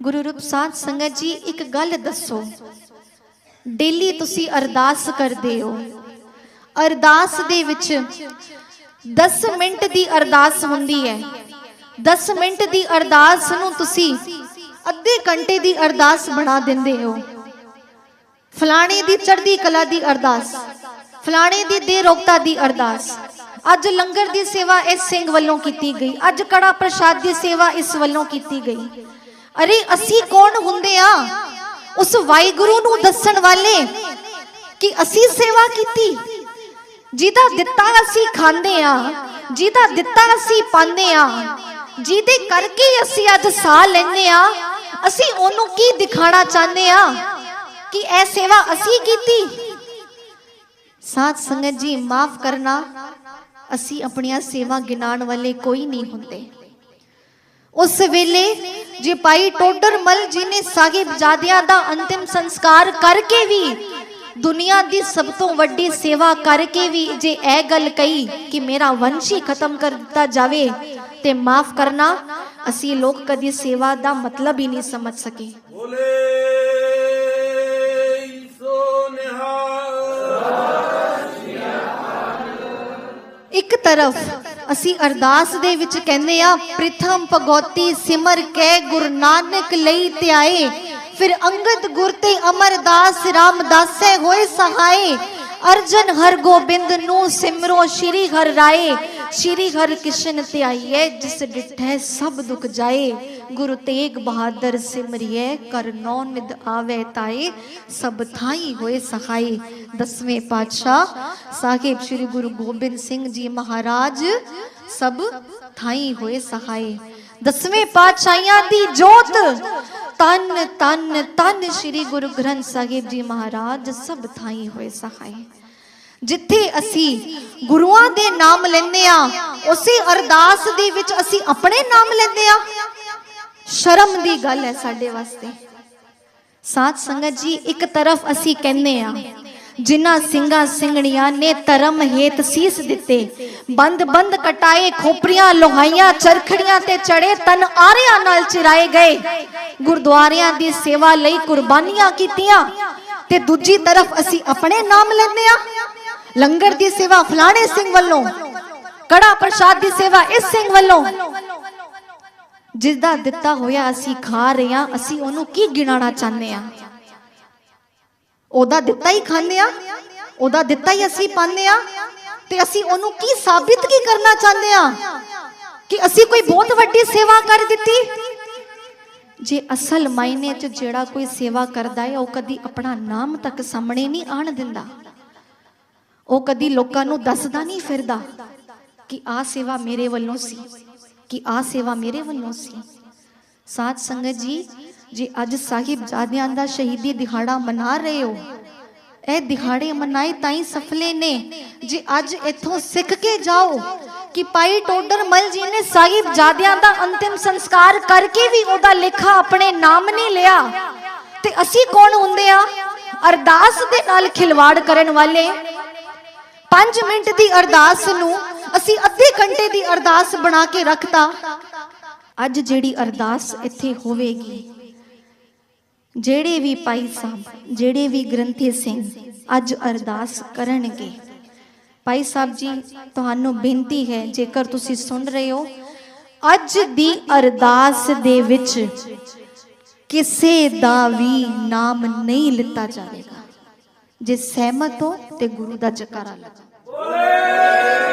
ਗੁਰੂ ਰੂਪ ਸਾਧ ਸੰਗਤ ਜੀ, ਇੱਕ ਗੱਲ ਦੱਸੋ। ਡੇਲੀ ਤੁਸੀਂ ਅਰਦਾਸ ਕਰਦੇ ਹੋ। ਅਰਦਾਸ ਦੇ ਵਿੱਚ 10 ਮਿੰਟ ਦੀ ਅਰਦਾਸ ਹੁੰਦੀ ਹੈ। 10 ਮਿੰਟ ਦੀ ਅਰਦਾਸ ਨੂੰ ਤੁਸੀਂ ਅੱਧੇ ਘੰਟੇ ਦੀ ਅਰਦਾਸ ਬਣਾ ਦਿੰਦੇ ਹੋ। ਫਲਾਣੇ ਦੀ ਚੜ੍ਹਦੀ ਕਲਾ ਦੀ ਅਰਦਾਸ, ਫਲਾਣੇ ਦੀ ਦੇ ਰੋਕਤਾ ਦੀ ਅਰਦਾਸ। ਅੱਜ ਲੰਗਰ ਦੀ ਸੇਵਾ ਇਸ ਸਿੰਘ ਵੱਲੋਂ ਕੀਤੀ ਗਈ। ਅੱਜ ਕੜਾ ਪ੍ਰਸ਼ਾਦ ਦੀ ਸੇਵਾ ਇਸ ਵੱਲੋਂ ਕੀਤੀ ਗਈ। ਅਰੇ ਅਸੀਂ ਕੌਣ ਹੁੰਦੇ ਆ? ਉਸ ਵਾਹਿਗੁਰੂ ਨੂੰ ਦੱਸਣ ਵਾਲੇ ਕਿ ਅਸੀਂ ਸੇਵਾ ਕੀਤੀ। ਜਿਹਦਾ ਦਿੱਤਾ ਅਸੀਂ ਖਾਂਦੇ ਆ, ਜਿਹਦਾ ਦਿੱਤਾ ਅਸੀਂ ਪਾਉਂਦੇ ਆ, ਜਿਹਦੇ ਕਰਕੇ ਅਸੀਂ ਅੱਜ ਸਾਹ ਲੈਂਦੇ ਆ, ਅਸੀਂ ਉਹਨੂੰ ਕੀ ਦਿਖਾਣਾ ਚਾਹੁੰਦੇ ਆ ਕਿ ਇਹ ਸੇਵਾ ਅਸੀਂ ਕੀਤੀ? ਸਾਧ ਸੰਗਤ ਜੀ, ਮਾਫ ਕਰਨਾ, ਅਸੀਂ ਆਪਣੀਆਂ ਸੇਵਾ ਗਿਣਾਉਣ ਵਾਲੇ ਕੋਈ ਨਹੀਂ ਹੁੰਦੇ। ਉਸ ਵੇਲੇ ਜੇ ਭਾਈ ਟੋਡਰ ਮਲ ਜੀ ਨੇ ਸਾਹਿਬਜ਼ਾਦਿਆਂ ਦਾ ਅੰਤਿਮ ਸੰਸਕਾਰ ਕਰਕੇ ਵੀ ਦੁਨੀਆ ਦੀ ਸਭ ਤੋਂ ਵੱਡੀ ਸੇਵਾ ਕਰਕੇ ਵੀ ਜੇ ਇਹ ਗੱਲ ਕਹੀ ਕਿ ਮੇਰਾ ਵੰਸ਼ ਖਤਮ ਕਰ ਦਿੱਤਾ ਜਾਵੇ ਤੇ ਮਾਫ ਕਰਨਾ ਅਸੀਂ ਲੋਕ ਕਦੀ ਸੇਵਾ ਦਾ ਮਤਲਬ ਹੀ ਨਹੀਂ ਸਮਝ ਸਕੇ। ਇੱਕ ਤਰਫ ਅਸੀਂ ਅਰਦਾਸ ਦੇ ਵਿੱਚ ਕਹਿੰਦੇ ਆ, ਪ੍ਰਥਮ ਭਗਉਤੀ ਸਿਮਰ ਕੇ ਗੁਰੂ ਨਾਨਕ ਲਈ ਧਿਆਏ। ਫਿਰ ਅੰਗਦ ਗੁਰ ਤੇ ਅਮਰਦਾਸ ਰਾਮਦਾਸੇ ਹੋਏ ਸਹਾਏ। ਅਰਜਨ ਹਰ ਗੋਬਿੰਦ ਨੂੰ ਸਿਮਰੋ ਸ਼੍ਰੀ ਹਰ ਰਾਏ। ਸ਼੍ਰੀ ਹਰ ਕ੍ਰਿਸ਼ਨ ਧਿਆਈਏ ਜਿਸ ਡਿਠੈ ਸਭ ਦੁਖ ਜਾਏ। ਗੁਰੂ ਤੇਗ ਬਹਾਦਰ ਸਿਮਰਿਏ ਕਰ ਨੌ ਨਿਦ ਆਵੇ ਤਾਏ, ਸਭ ਥਾਈ ਹੋਏ ਸਹਾਈ ਦਸਵੇਂ ਪਾਤਸ਼ਾਹ ਸਾਹਿਬ ਸ੍ਰੀ ਗੁਰੂ ਗੋਬਿੰਦ ਸਿੰਘ ਜੀ ਮਹਾਰਾਜ, ਸਭ ਥਾਈ ਹੋਏ ਸਹਾਈ ਦਸਵੇਂ ਪਾਤਸ਼ਾਹਾਂ ਦੀ ਜੋਤ, ਤਨ ਤਨ ਤਨ ਸ੍ਰੀ ਗੁਰੂ ਗ੍ਰੰਥ ਸਾਹਿਬ ਜੀ ਮਹਾਰਾਜ, ਸਭ ਥਾਈ ਹੋਏ ਸਹਾਈ ਜਿੱਥੇ ਅਸੀਂ ਗੁਰੂਆਂ ਦੇ ਨਾਮ ਲੈਂਦੇ ਆ ਉਸੇ ਅਰਦਾਸ ਦੇ ਵਿੱਚ ਅਸੀਂ ਆਪਣੇ ਨਾਮ ਲੈਂਦੇ ਆ ਸ਼ਰਮ ਦੀ ਗੱਲ ਹੈ ਸਾਡੇ ਵਾਸਤੇ। ਸਾਧ ਸੰਗਤ ਜੀ, ਇੱਕ ਤਰਫ ਅਸੀਂ ਕਹਿੰਦੇ ਆ ਜਿਨ੍ਹਾਂ ਸਿੰਘਾਂ ਸਿੰਘਣੀਆਂ ਨੇ ਧਰਮ ਹੇਤ ਸੀਸ ਦਿੱਤੇ, ਬੰਦ ਬੰਦ ਕਟਾਏ, ਖੋਪਰੀਆਂ ਲੋਹਾਈਆਂ, ਚਰਖੜੀਆਂ ਤੇ ਚੜੇ ਤਨ ਆਰਿਆਂ ਨਾਲ ਚਿਰਾਏ ਗਏ। ਗੁਰਦੁਆਰਿਆਂ ਦੀ ਸੇਵਾ ਲਈ ਕੁਰਬਾਨੀਆਂ ਕੀਤੀਆਂ ਤੇ ਦੂਜੀ ਤਰਫ ਅਸੀਂ ਆਪਣੇ ਨਾਮ ਲੈਂਦੇ ਆ ਲੰਗਰ ਦੀ ਸੇਵਾ ਫਲਾਣੇ ਸਿੰਘ ਵੱਲੋਂ, ਕੜਾ ਪ੍ਰਸ਼ਾਦ ਦੀ ਸੇਵਾ ਇਸ ਸਿੰਘ ਵੱਲੋਂ ਜਿਸ ਦਾ ਦਿੱਤਾ ਹੋਇਆ ਅਸੀਂ ਖਾ ਰਹੇ ਹਾਂ, ਅਸੀਂ ਉਹਨੂੰ ਕੀ ਗਿਣਾਣਾ ਚਾਹੁੰਦੇ ਆ ਉਹਦਾ ਦਿੱਤਾ ਹੀ ਖਾਂਦੇ ਆ ਉਹਦਾ ਦਿੱਤਾ ਹੀ ਅਸੀਂ ਪਾਉਂਦੇ ਆ ਤੇ ਅਸੀਂ ਉਹਨੂੰ ਕੀ ਸਾਬਿਤ ਕੀ ਕਰਨਾ ਚਾਹੁੰਦੇ ਆ ਕਿ ਅਸੀਂ ਕੋਈ ਬਹੁਤ ਵੱਡੀ ਸੇਵਾ ਕਰ ਦਿੱਤੀ? ਜੇ ਅਸਲ ਮਾਇਨੇ 'ਚ ਜਿਹੜਾ ਕੋਈ ਸੇਵਾ ਕਰਦਾ ਹੈ, ਉਹ ਕਦੀ ਆਪਣਾ ਨਾਮ ਤੱਕ ਸਾਹਮਣੇ ਨਹੀਂ ਆਣ ਦਿੰਦਾ। ਉਹ ਕਦੀ ਲੋਕਾਂ ਨੂੰ ਦੱਸਦਾ ਨਹੀਂ ਫਿਰਦਾ ਕਿ ਆਹ ਸੇਵਾ ਮੇਰੇ ਵੱਲੋਂ ਸੀ। ਕਿ ਆਹ ਸੇਵਾ ਮੇਰੇ ਵੱਲੋਂ ਸੀ। ਸਾਧ ਸੰਗਤ ਜੀ, ਜੇ ਅੱਜ ਸਾਹਿਬਜ਼ਾਦਿਆਂ ਦਾ ਸ਼ਹੀਦੀ ਦਿਹਾੜਾ ਮਨਾ ਰਹੇ ਹੋ, ਇਹ ਦਿਹਾੜੇ ਮਨਾਏ ਤਾਂ ਹੀ ਸਫਲੇ ਨੇ। ਜੇ ਅੱਜ ਇੱਥੋਂ ਸਿੱਖ ਕੇ ਜਾਓ ਕਿ ਭਾਈ ਟੋਡਰ ਮਲ ਜੀ ਨੇ ਸਾਹਿਬਜ਼ਾਦਿਆਂ ਦਾ ਅੰਤਿਮ ਸੰਸਕਾਰ ਕਰਕੇ ਵੀ ਉਹਦਾ ਲੇਖਾ ਆਪਣੇ ਨਾਮ ਨਹੀਂ ਲਿਆ, ਤੇ ਅਸੀਂ ਕੌਣ ਹੁੰਦੇ ਆ? ਅਰਦਾਸ ਦੇ ਨਾਲ ਖਿਲਵਾੜ ਕਰਨ ਵਾਲੇ। 5 ਮਿੰਟ ਦੀ ਅਰਦਾਸ ਨੂੰ ਅਸੀਂ ਅੱਧੇ ਘੰਟੇ ਦੀ ਅਰਦਾਸ ਬਣਾ ਕੇ ਰੱਖਤਾ। ਅੱਜ ਜਿਹੜੀ ਅਰਦਾਸ ਇੱਥੇ ਹੋਵੇਗੀ, ਜਿਹੜੇ ਵੀ ਭਾਈ ਸਾਹਿਬ, ਜਿਹੜੇ ਵੀ ਗ੍ਰੰਥੀ ਸਿੰਘ ਅੱਜ ਅਰਦਾਸ ਕਰਨਗੇ, ਭਾਈ ਸਾਹਿਬ ਜੀ, ਤੁਹਾਨੂੰ ਬੇਨਤੀ ਹੈ, ਜੇਕਰ ਤੁਸੀਂ ਸੁਣ ਰਹੇ ਹੋ, ਅੱਜ ਦੀ ਅਰਦਾਸ ਦੇ ਵਿੱਚ ਕਿਸੇ ਦਾ ਵੀ ਨਾਮ ਨਹੀਂ ਲਿੱਤਾ ਜਾਵੇਗਾ। ਜੇ ਸਹਿਮਤ ਹੋ ਤੇ ਗੁਰੂ ਦਾ ਜਕਾਰਾ ਲਗਾਓ। ਤੇ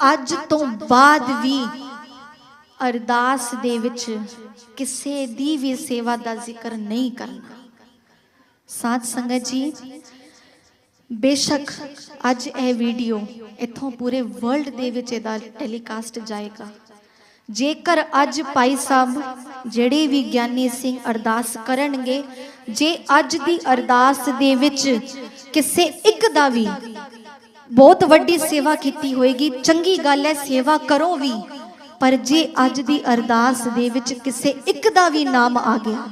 ਅੱਜ ਤੋਂ ਬਾਅਦ ਵੀ ਅਰਦਾਸ ਦੇ ਵਿੱਚ ਕਿਸੇ ਦੀ ਵੀ ਸੇਵਾ ਦਾ ਜ਼ਿਕਰ ਨਹੀਂ ਕਰਨਾ। ਸਾਧ ਸੰਗਤ ਜੀ, ਬੇਸ਼ੱਕ ਅੱਜ ਇਹ ਵੀਡੀਓ ਇੱਥੋਂ ਪੂਰੇ ਵਰਲਡ ਦੇ ਵਿੱਚ ਇਹਦਾ ਟੈਲੀਕਾਸਟ ਜਾਏਗਾ। ਜੇਕਰ ਅੱਜ ਭਾਈ ਸਾਹਿਬ ਜਿਹੜੇ ਵੀ ਗਿਆਨੀ ਸਿੰਘ ਅਰਦਾਸ ਕਰਨਗੇ, ਜੇ ਅੱਜ ਦੀ ਅਰਦਾਸ ਦੇ ਵਿੱਚ ਕਿਸੇ ਇੱਕ ਦਾ ਵੀ ਬਹੁਤ ਵੱਡੀ ਸੇਵਾ ਕੀਤੀ ਹੋਏਗੀ, ਚੰਗੀ ਗੱਲ ਹੈ, ਸੇਵਾ ਕਰੋ ਵੀ। ਪਰ ਜੇ ਅੱਜ ਦੀ ਅਰਦਾਸ ਦੇ ਵਿੱਚ ਕਿਸੇ ਇੱਕ ਦਾ ਵੀ ਨਾਮ ਆ ਗਿਆ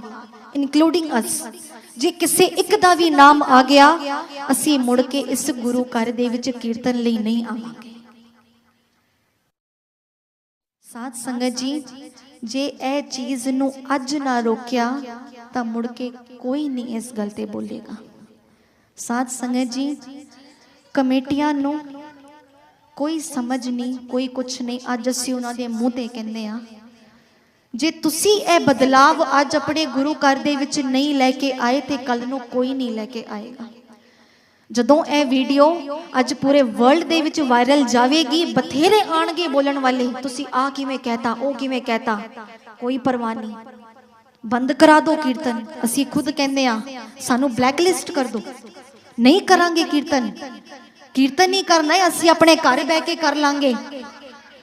ਇਨਕਲੂਡਿੰਗ ਅਸ ਜੇ ਕਿਸੇ ਇੱਕ ਦਾ ਵੀ ਨਾਮ ਆ ਗਿਆ, ਅਸੀਂ ਮੁੜ ਕੇ ਇਸ ਗੁਰੂ ਘਰ ਦੇ ਵਿੱਚ ਕੀਰਤਨ ਲਈ ਨਹੀਂ ਆਵਾਂਗੇ। ਸਾਧ ਸੰਗਤ ਜੀ, ਜੇ ਇਹ ਚੀਜ਼ ਨੂੰ ਅੱਜ ਨਾ ਰੋਕਿਆ, ਤਾਂ ਮੁੜ ਕੇ ਕੋਈ ਨਹੀਂ ਇਸ ਗੱਲ ਤੇ ਬੋਲੇਗਾ। ਸਾਧ ਸੰਗਤ ਜੀ ਕਮੇਟੀਆਂ ਨੂੰ ਕੋਈ ਸਮਝ ਨਹੀਂ, ਕੋਈ ਕੁਛ ਨਹੀਂ। ਅੱਜ ਅਸੀਂ ਉਹਨਾਂ ਦੇ ਮੂੰਹ ਤੇ ਕਹਿੰਦੇ ਆ ਜੇ ਤੁਸੀਂ ਇਹ ਬਦਲਾਵ ਅੱਜ ਆਪਣੇ ਗੁਰੂ ਘਰ ਦੇ ਵਿੱਚ ਨਹੀਂ ਲੈ ਕੇ ਆਏ, ਤੇ ਕੱਲ ਨੂੰ ਕੋਈ ਨਹੀਂ ਲੈ ਕੇ ਆਏਗਾ। ਜਦੋਂ ਇਹ ਵੀਡੀਓ ਅੱਜ ਪੂਰੇ ਵਰਲਡ ਦੇ ਵਿੱਚ ਵਾਇਰਲ ਜਾਵੇਗੀ, ਬਥੇਰੇ ਆਣਗੇ ਬੋਲਣ ਵਾਲੇ, ਤੁਸੀਂ ਆ ਕਿਵੇਂ ਕਹਿਤਾ, ਉਹ ਕਿਵੇਂ ਕਹਿਤਾ, ਕੋਈ ਪਰਵਾਹ ਨਹੀਂ। ਬੰਦ ਕਰਾ ਦਿਓ ਕੀਰਤਨ। ਅਸੀਂ ਖੁਦ ਕਹਿੰਦੇ ਆ ਸਾਨੂੰ ਬਲੈਕਲਿਸਟ ਕਰ ਦਿਓ ਨਹੀਂ ਕਰਾਂਗੇ ਕੀਰਤਨ। ਕੀਰਤਨ ਨਹੀਂ ਕਰਨਾ ਹੈ, ਅਸੀਂ ਆਪਣੇ ਘਰ ਬਹਿ ਕੇ ਕਰ ਲਾਂਗੇ।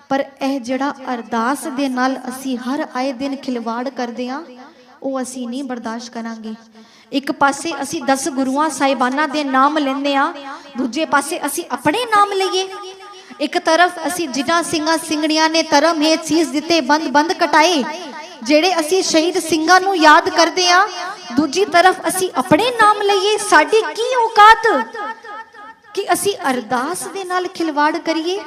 ਪਰ ਇਹ ਜਿਹੜਾ ਅਰਦਾਸ ਦੇ ਨਾਲ ਅਸੀਂ ਹਰ ਆਏ ਦਿਨ ਖਿਲਵਾੜ ਕਰਦੇ ਆ ਉਹ ਅਸੀਂ ਨਹੀਂ ਬਰਦਾਸ਼ਤ ਕਰਾਂਗੇ। ਇੱਕ ਪਾਸੇ ਅਸੀਂ 10 ਗੁਰੂਆਂ ਸਾਹਿਬਾਨਾਂ ਦੇ ਨਾਮ ਲੈਂਦੇ ਆ ਦੂਜੇ ਪਾਸੇ ਅਸੀਂ ਆਪਣੇ ਨਾਮ ਲਈਏ। ਇੱਕ ਤਰਫ ਅਸੀਂ ਜਿਨ੍ਹਾਂ ਸਿੰਘਾਂ ਸਿੰਘਣੀਆਂ ਨੇ ਧਰਮ ਹੇਤ ਸੀਸ ਦਿੱਤੇ, ਬੰਦ ਬੰਦ ਕਟਾਏ, ਜਿਹੜੇ ਅਸੀਂ ਸ਼ਹੀਦ ਸਿੰਘਾਂ ਨੂੰ ਯਾਦ ਕਰਦੇ ਆ ਦੂਜੀ ਤਰਫ ਅਸੀਂ ਆਪਣੇ ਨਾਮ ਲਈਏ, ਸਾਡੀ ਕੀ ਔਕਾਤ? ਕਿ ਅਸੀਂ ਅਰਦਾਸ ਦੇ ਨਾਲ ਖਿਲਵਾੜ ਕਰੀਏ?